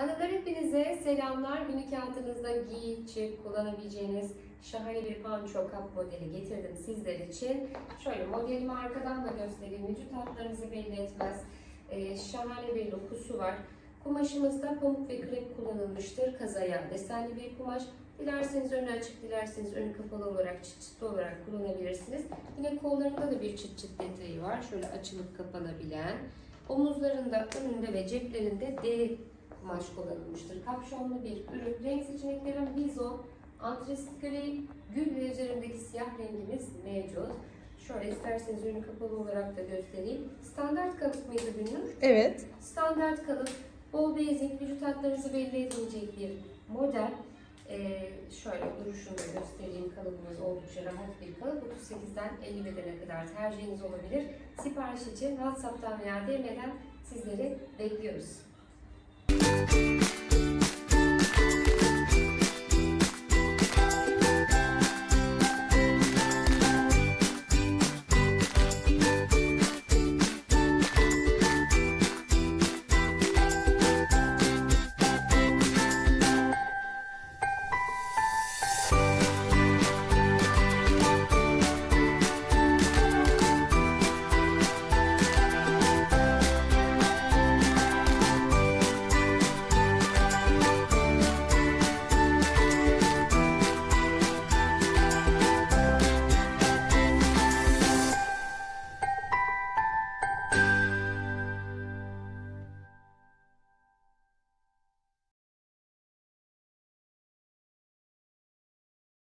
Hanımlar hepinize selamlar. Günlük hayatınızda giy, çık, kullanabileceğiniz şahane bir panço kap modeli getirdim sizler için. Şöyle modelimi arkadan da göstereyim. Vücut hatlarınızı belli etmez. Ee, şahane bir dokusu var. Kumaşımızda pamuk ve krep kullanılmıştır. Kazaya desenli bir kumaş. Dilerseniz önü açık, dilerseniz önü kapalı olarak çıt çıtlı olarak kullanabilirsiniz. Yine kollarında da bir çıt çıt detayı var. Şöyle açılıp kapanabilen. Omuzlarında, önünde ve ceplerinde D kumaş kullanılmıştır. Kapşonlu bir ürün. Renk seçeneklerim bizon, antresit gri, gül ve üzerindeki siyah rengimiz mevcut. Şöyle isterseniz ürünü kapalı olarak da göstereyim. Standart kalıp mıydı Gülnur? Evet. Standart kalıp, bol basic, vücut hatlarınızı belli etmeyecek bir model. Ee, şöyle duruşunu göstereyim. Kalıbımız oldukça rahat bir kalıp. 38'den 50 bedene kadar tercihiniz olabilir. Sipariş için WhatsApp'tan veya DM'den sizleri bekliyoruz. you